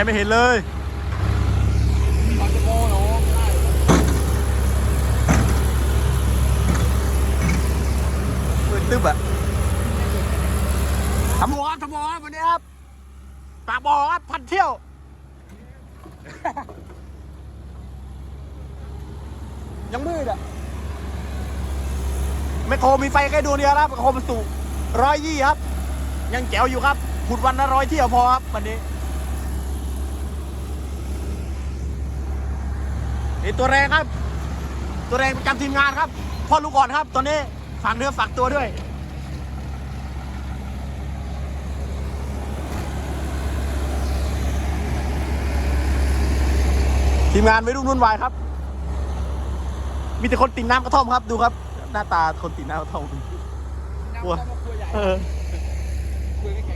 นไม่เห็นเลยปากจะโมเนาะได้มืดตึ๊บอะทำบัวครับทำบัวครับวันนี้ครับปากบ่อครับพันเที่ยว ยังมืดอะไมโครมีไฟแค่ดวงเดียวครับไมโครมันสูร้อยยี่ครับ ยังแจ๋วอยู่ครับขุดวันละร้อยเที่ยวพอครับวันนี้ นี่ตัวแรงครับ ตัวแรงประจำทีมงานครับพ่อลูกก่อนครับตัวนี้ฝากเนื้อฝากตัวด้วยทีมงานไม่รุ่งรุ่นวายครับ มีแต่คนติดน้ำกระท่อมครับดูครับ หน้าตาคนติดน้ำกระท่อมน้ำกลัวเข้ามาคุยใหญ่เออคุยไม่แข็ง